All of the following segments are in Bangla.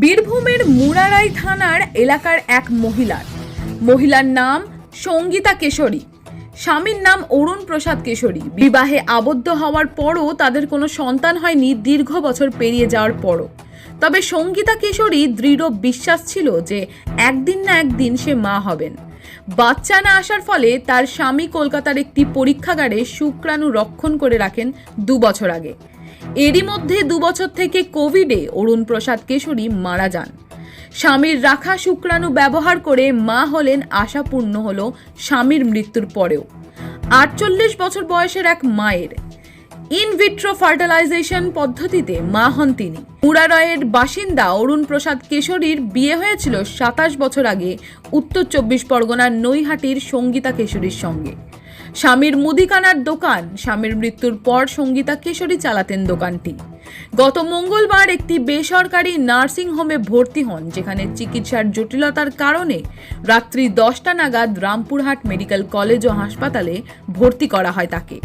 বীরভূমের মুরারাই থানার এলাকার এক মহিলার। মহিলার নাম সঙ্গীতা কেশরী। স্বামীর নাম অরুণ প্রসাদ কেশরী। বিবাহে আবদ্ধ হওয়ার পরও তাদের কোনো সন্তান হয়নি দীর্ঘ বছর পেরিয়ে যাওয়ার পরও। তবে সঙ্গীতা কেশরী দৃঢ় বিশ্বাস ছিল যে একদিন না একদিন সে মা হবেন। বাচ্চা না আসার ফলে তার স্বামী কলকাতার একটি পরীক্ষাগারে শুক্রাণু রক্ষণ করে রাখেন দু বছর আগে। এরই মধ্যে দু বছর থেকে কোভিডে অরুণ প্রসাদ কেশরী মারা যান। স্বামীর রাখা শুক্রাণু ব্যবহার করে মা হলেন আশাপূর্ণ হল স্বামীর মৃত্যুর পরেও। আটচল্লিশ বছর বয়সের এক মায়ের। ইনভিট্রো ফার্টিলাইজেশন পদ্ধতিতে মা হন তিনি। মুরারয়ের বাসিন্দা অরুণ প্রসাদ কেশরীর বিয়ে হয়েছিল সাতাশ বছর আগে উত্তর চব্বিশ পরগনার নৈহাটির সঙ্গীতা কেশরীর সঙ্গে। স্বামীর মুদিখানার দোকান, স্বামীর মৃত্যুর পর সঙ্গীতা কেশরী চালাতেন দোকানটি। গত মঙ্গলবার একটি বেসরকারি নার্সিং হোমে ভর্তি হন, যেখানে চিকিৎসার জটিলতার কারণে রাত্রি দশটা নাগাদ রামপুরহাট মেডিকেল কলেজ ও হাসপাতালে ভর্তি করা হয় তাকে।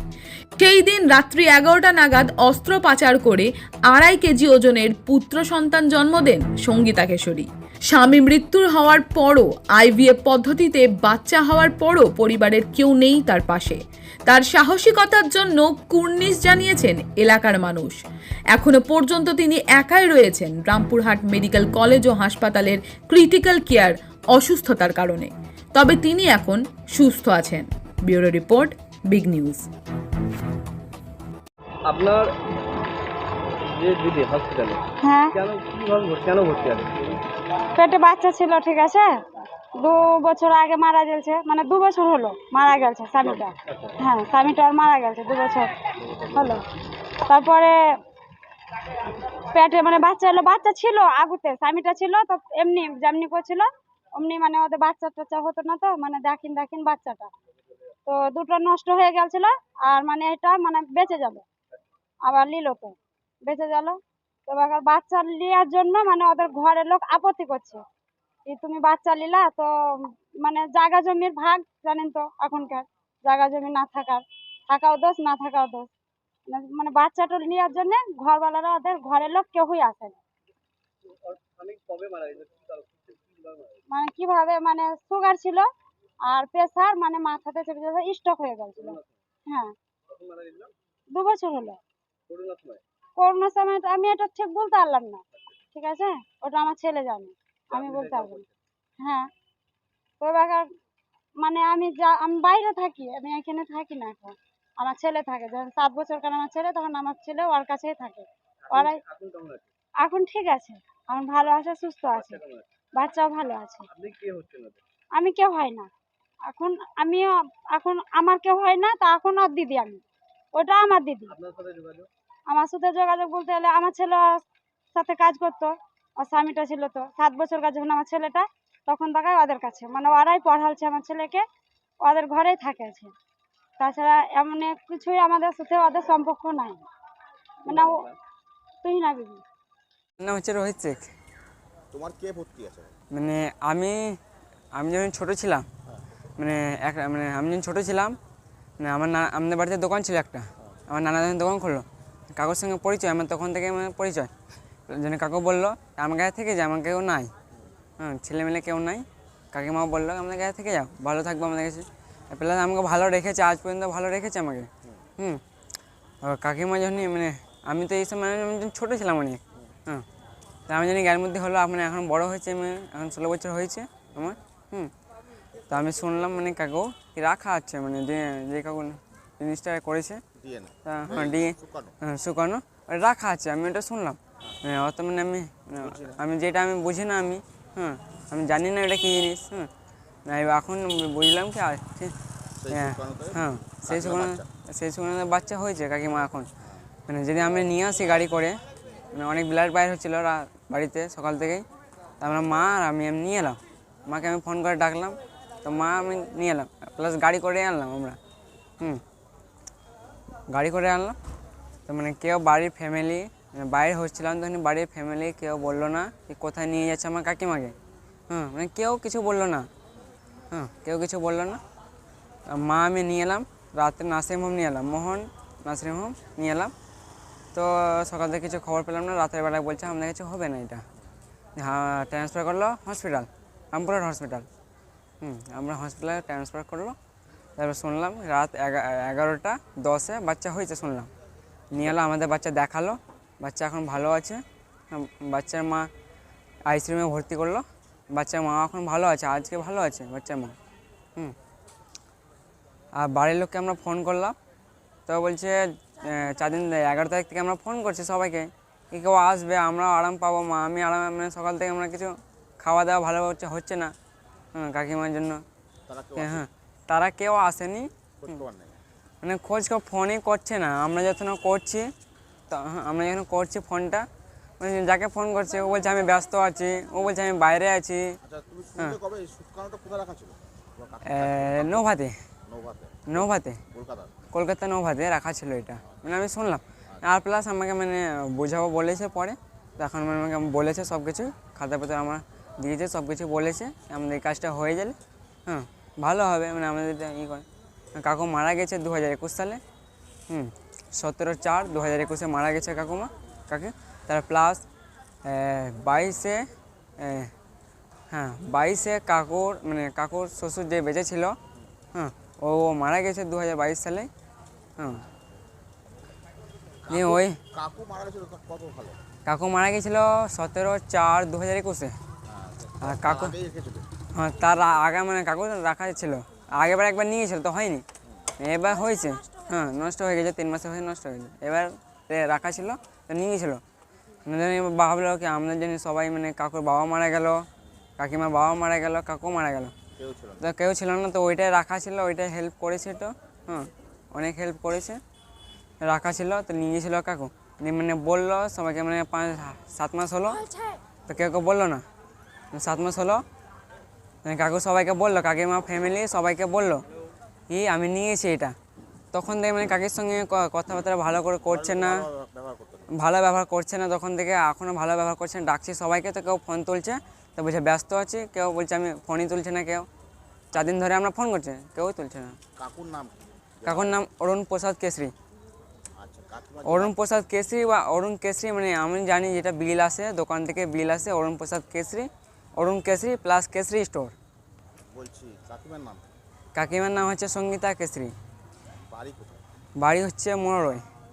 সেই দিন রাত্রি এগারোটা নাগাদ অস্ত্র পাচার করে আড়াই কেজি ওজনের পুত্র সন্তান জন্ম দেন সঙ্গীতা কেশরী। স্বামী মৃত্যুর হওয়ার পরও আইভিএফ পদ্ধতিতে বাচ্চা হওয়ার পরও পরিবারের কেউ নেই তার পাশে। তার সাহসিকতার জন্য কুর্নিশ জানিয়েছেন এলাকার মানুষ। এখনও পর্যন্ত তিনি একাই রয়েছেন রামপুরহাট মেডিকেল কলেজ ও হাসপাতালের ক্রিটিক্যাল কেয়ার অসুস্থতার কারণে। তবে তিনি এখন সুস্থ আছেন। Bureau report big news. আপনার যে দিদি হসপিটালে হ্যাঁ। কেন ভর্তি- কেন ভর্তি আছে পেটে বাচ্চা ছিল, ঠিক আছে? দু বছর আগে মারা গেছে মানে দু বছর হলো মারা গেছে স্বামীটা। হ্যাঁ স্বামীটা আর মারা গেছে, দু বছর হলো। তারপরে পেটে মানে বাচ্চা হলো, বাচ্চা ছিল আগুতে, স্বামীটা ছিল, তো এমনি যেমনি করছিল, অমনি মানে ওদের বাচ্চা টাচ্চা হতো না তো মানে দেখিন দেখিন বাচ্চাটা। তো দুটো নষ্ট হয়ে গেছিল, আর মানে এটা মানে বেঁচে যাবে, আবার নিল তো, বেঁচে গেল। তো বাচ্চা নেওয়ার জন্য মানে ওদের ঘরের লোক আপত্তি করছে। তুমি বাচ্চা নিলা তো মানে জায়গা জমির ভাগ জানেন তো এখনকার। জায়গা জমি না থাকার থাকাও দোষ না থাকাও দোষ। মানে- বাচ্চাটা নেওয়ার জন্য ঘরওয়ালারা ওদের ঘরের লোক কেউই আসে না? মানে কীভাবে মানে সুগার ছিল আর প্রেসার মানে মাথাতে চেপে স্টক হয়ে গেছিল হ্যাঁ। দু বছর হলো। সময় তো আমি এটা ঠিক বলতে পারলাম না। ঠিক আছে? ওটা আমার ছেলে জানে। আমি বলতে পারব না। হ্যাঁ। তো এবার মানে আমি যা আমি বাইরে থাকি আমি এখানে থাকি না এখন। আমার ছেলে থাকে। যখন সাত বছর কাল আমার ছেলে তখন আমার ছেলে ওর কাছেই থাকে। ওরাই এখন ঠিক আছে। এখন ভালো আছে সুস্থ আছে। বাচ্চাও ভালো আছে? আমি কেউ হয় না। এখন আমিও এখন আমার কেউ হয় না তা এখন আর দিদি আমি। ওটা আমার দিদি। আমার সাথে যোগাযোগ বলতে গেলে আমার ছেলে সাথে কাজ করতো ওর স্বামীটা ছিল তো সাত বছর কাজ যখন আমার ছেলেটা তখন থাকায় ওদের কাছে। মানে ওরাই পড়ালছে আমার ছেলেকে ওদের ঘরেই থাকে আছে তাছাড়া এমন এক কিছুই আমাদের সাথে ওদের সম্পর্ক নাই। মানে ও তুই না বিবি নাম হচ্ছে রোহিত শেখ। তোমার কে ভর্তি আছে? মানে আমি আমি যখন ছোটো ছিলাম মানে এক মানে আমি যখন ছোটো ছিলাম মানে আমার না আমাদের বাড়িতে দোকান ছিল একটা। আমার নানা দোকান খুললো। কাকুর সঙ্গে পরিচয়, আমার তখন থেকে আমার পরিচয়। যেন কাকু বলল, আমার কাছে থেকে যে, আমার কেউ নাই। হ্যাঁ ছেলে মেলে কেউ নাই। কাকিমাও বলল, আমাদের কাছে থেকে যাও, ভালো থাকব আমাদের কাছে। প্লাস আমাকে ভালো রেখেছে, আজ পর্যন্ত ভালো রেখেছে আমাকে। হুম কাকিমা যখন মানে আমি তো এই সময় আমি ছোটো ছিলাম অনেক হ্যাঁ তা আমি জানি গায়ের মধ্যে হলো মানে এখন বড় হয়েছে মানে এখন ষোলো বছর হয়েছে আমার, হুম, তো আমি শুনলাম মানে কাকু, কি রাখা আছে? মানে যে যে কাকু জিনিসটা করেছে শুকানো। হ্যাঁ, শুকানো। রাখা আছে আমি ওটা শুনলাম। হ্যাঁ, অত মানে আমি আমি যেটা আমি বুঝি না আমি হ্যাঁ আমি জানি না এটা কী জিনিস হ্যাঁ। না এখন বুঝলাম কি হ্যাঁ হ্যাঁ সেই শুকনো। সেই শুকনো বাচ্চা হয়েছে কাকিমা এখন। মানে যদি আমি নিয়ে আসি গাড়ি করে মানে অনেক ব্লাড বাইর হচ্ছিল বাড়িতে সকাল থেকেই তা আমরা মা আর আমি আমি নিয়ে এলাম। মাকে আমি ফোন করে ডাকলাম তো মা আমি নিয়ে এলাম প্লাস গাড়ি করে আনলাম আমরা হুম। গাড়ি করে আনলাম। তো মানে কেউ বাড়ির ফ্যামিলি বাইরে হচ্ছিলাম তখন বাড়ির ফ্যামিলি কেউ বলল না যে কোথায় নিয়ে যাচ্ছে আমার কাকিমাকে। হ্যাঁ মানে কেউ কিছু বলল না। হ্যাঁ কেউ কিছু বলল না। মা আমি নিয়ে এলাম, রাতে নার্সিং হোম নিয়ে এলাম, মোহন নার্সিং হোম নিয়ে এলাম। তো সকাল থেকে কিছু খবর পেলাম না, রাতের বেলায় বলছে আমাদের কিছু হবে না এটা। হ্যাঁ ট্রান্সফার করল হসপিটাল রামপুরহাট হসপিটাল হুম, আমরা হসপিটালে ট্রান্সফার করল। তারপর শুনলাম রাত এগা- এগারোটা দশে বাচ্চা হয়েছে শুনলাম। নিয়ে এলো আমাদের বাচ্চা দেখাল বাচ্চা এখন ভালো আছে। বাচ্চার মা আইসিইউমে ভর্তি করল। বাচ্চার মা এখন ভালো আছে আজকে ভালো আছে বাচ্চার মা। হুম। আর বাড়ির লোককে আমরা ফোন করলাম। তো বলছে চার দিন এগারো তারিখ থেকে আমরা ফোন করছি সবাইকে। কি কেউ আসবে আমরাও আরাম পাবো মা আমি আরাম মানে সকাল থেকে আমরা কিছু খাওয়া দাওয়া ভালো হচ্ছে হচ্ছে না। হ্যাঁ কাকিমার জন্য। হ্যাঁ। তারা কেউ আসেনি। মানে খোঁজ কেউ ফোনই করছে না। আমরা যখন করছি তো আমরা যখন করছি ফোনটা মানে যাকে ফোন করছে ও বলছে আমি ব্যস্ত আছি ও বলছে আমি বাইরে আছি। আচ্ছা নৌভাতে। নৌভাতে? কলকাতা নৌভাতে রাখা ছিল এটা। মানে আমি শুনলাম। আর প্লাস আমাকে মানে বোঝাবো বলেছে পরে। তখন মানে আমাকে বলেছে সব কিছু খাতা পাতা আমার দিয়েছে সব কিছু বলেছে। আমাদের এই কাজটা হয়ে গেলে হ্যাঁ। ভালো হবে মানে আমাদের ই করে। কাকু মারা গেছে দু হাজার একুশ সালে হুম সতেরো চার দু হাজার একুশে মারা গেছে কাকুমা কাকে। তার প্লাস বাইশে হ্যাঁ বাইশে কাকুর মানে কাকুর শ্বশুর যে বেঁচে ছিল হ্যাঁ ও মারা গেছে দু হাজার বাইশ সালে হ্যাঁ দিয়ে ওই কাকু মারা গেছিল কত ভালো কাকু মারা গেছিল সতেরো চার দু হাজার একুশে আর কাকু হ্যাঁ তার আগে মানে কাকু রাখা ছিল। আগেবার একবার নিয়েছিল তো হয়নি। এবার হয়েছে। হ্যাঁ নষ্ট হয়ে গেছে তিন মাসে হয়ে নষ্ট হয়ে গেছে। এবার রাখা ছিল তো নিয়েছিল। জানি ভাবলো কি আমরা জানি সবাই মানে কাকুর বাবা মারা গেল কাকিমার বাবা মারা গেল কাকু মারা গেল। কেউ ছিল না। তো কেউ ছিল না তো ওইটাই রাখা ছিল ওইটাই হেল্প করেছে তো। হ্যাঁ অনেক হেল্প করেছে। রাখা ছিল তো নিয়ে গেছিল কাকু মানে বলল সবাইকে মানে পাঁচ সাত মাস হলো। তো কেউ কেউ বলল না? সাত মাস হলো মানে কাকু সবাইকে বলল কাকিমা ফ্যামিলি সবাইকে বলল কি আমি নিয়েছি এটা। তখন থেকে মানে কাকির সঙ্গে কথাবার্তা ভালো করে করছে না ভালো ব্যবহার করছে না তখন থেকে এখনও ভালো ব্যবহার করছে না। ডাকছি সবাইকে তো কেউ ফোন তুলছে তো বলছে ব্যস্ত আছি? কেউ বলছে আমি ফোনই তুলছে না কেউ। চার দিন ধরে আমরা ফোন করছি কেউ তুলছে না। কাকুর নাম কাকুর নাম অরুণ প্রসাদ কেশরী। আচ্ছা অরুণ প্রসাদ কেশরি বা অরুণ কেশরি মানে আমি জানি যেটা বিল আসে দোকান থেকে বিল আসে Arun Prasad Keshari. Arun Keshari plus Keshari store. বলছি কাকিমার নাম? কাকিমার নাম হচ্ছে সঙ্গীতা কেশরি। বাড়ি কোথায়? বাড়ি হচ্ছে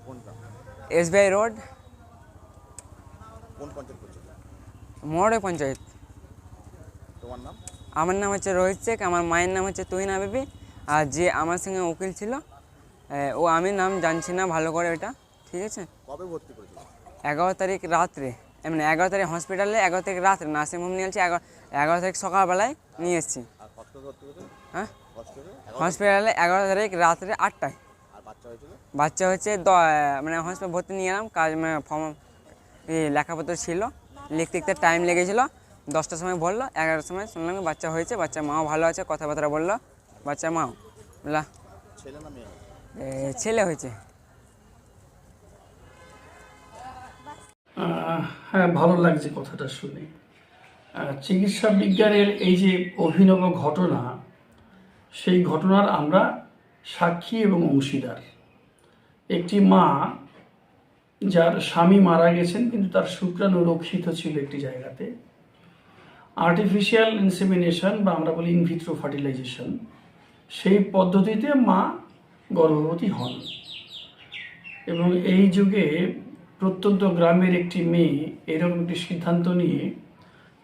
কোনটা? SBI road. কোন পঞ্চায়েত মোড়ই পঞ্চায়েত। তোমার নাম? আমার নাম হচ্ছে রোহিত শেখ আমার মায়ের নাম হচ্ছে তুহিনা বিবি। আর যে আমার সঙ্গে উকিল ছিল ও আমি নাম জানছি না ভালো করে ওটা ঠিক আছে? কবে ভর্তি করেছিল এগারো তারিখ রাত্রে। মানে এগারো তারিখ হসপিটালে এগারো তারিখ রাত্রে নার্সিং হোম নিয়ে এসেছি এগারো এগারো তারিখ সকালবেলায় নিয়ে এসেছি। হ্যাঁ? হসপিটালে এগারো তারিখ? রাত্রে আটটায়। বাচ্চা হচ্ছে মানে হসপিটাল ভর্তি নিয়ে এলাম কাজ মানে ফর্ম লেখাপত্র ছিল লিখতে লিখতে টাইম লেগেছিলো দশটার সময় বলল এগারোটার সময় শুনলাম বাচ্চা হয়েছে বাচ্চা মাও ভালো আছে কথাবার্তা বলল বাচ্চা মাও এ, ছেলে হয়েছে। হ্যাঁ ভালো লাগছে কথাটা শুনে। চিকিৎসা বিজ্ঞানের এই যে অভিনব ঘটনা, সেই ঘটনার আমরা সাক্ষী এবং অংশীদার। একটি মা যার স্বামী মারা গেছেন, কিন্তু তার শুক্রাণু রক্ষিত ছিল একটি জায়গাতে। আর্টিফিশিয়াল ইনসেমিনেশন বা আমরা বলি ইনভিট্রো ফার্টিলাইজেশন সেই পদ্ধতিতে মা গর্ভবতী হন। এবং এই যুগে প্রত্যন্ত গ্রামের একটি মেয়ে এরকম একটি সিদ্ধান্ত নিয়ে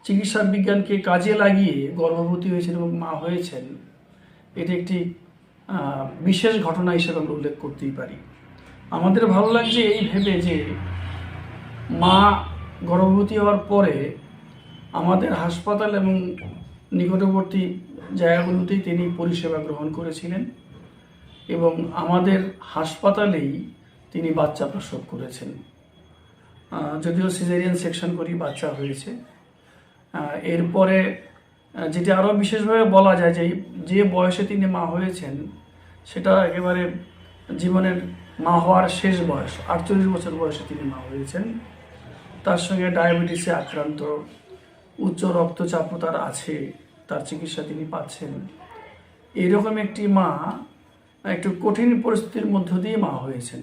চিকিৎসা বিজ্ঞানকে কাজে লাগিয়ে গর্ভবতী হয়েছেন এবং মা হয়েছেন। এটি একটি বিশেষ ঘটনা হিসেবে আমরা উল্লেখ করতেই পারি। আমাদের ভালো লাগছে এই ভেবে যে মা গর্ভবতী হওয়ার পরে আমাদের হাসপাতাল এবং নিকটবর্তী জায়গাগুলোতেই তিনি পরিষেবা গ্রহণ করেছিলেন এবং আমাদের হাসপাতালেই তিনি বাচ্চা প্রসব করেছেন। যদিও সিজারিয়ান সেকশন করি, বাচ্চা হয়েছে। এরপরে যেটি আরও বিশেষভাবে বলা যায় যে যে বয়সে তিনি মা হয়েছেন, সেটা একেবারে জীবনের মা হওয়ার শেষ বয়স, আটচল্লিশ বছর বয়সে তিনি মা হয়েছেন। তার সঙ্গে ডায়াবেটিসে আক্রান্ত, উচ্চ রক্তচাপও তার আছে, তার চিকিৎসা তিনি পাচ্ছেন। এইরকম একটি মা, একটু কঠিন পরিস্থিতির মধ্য দিয়ে মা হয়েছেন।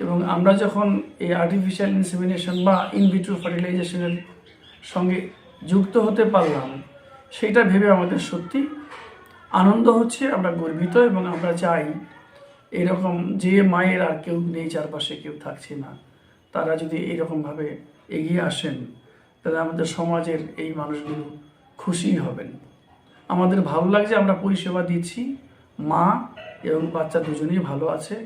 এবং আমরা যখন এই আর্টিফিশিয়াল ইনসেমিনেশন বা ইনভিট্রো ফার্টিলাইজেশনের সঙ্গে যুক্ত হতে পারলাম সেটা ভেবে আমাদের সত্যি আনন্দ হচ্ছে, আমরা গর্বিত এবং আমরা চাই এরকম যে মায়ের আর কেউ নেই, চারপাশে কেউ থাকছে না, তারা যদি এইরকমভাবে এগিয়ে আসেন, তাহলে আমাদের সমাজের এই মানুষগুলো খুশি হবেন। আমাদের ভালো লাগছে, আমরা পরিষেবা দিচ্ছি, মা এবং বাচ্চা দুজনেই ভালো আছে।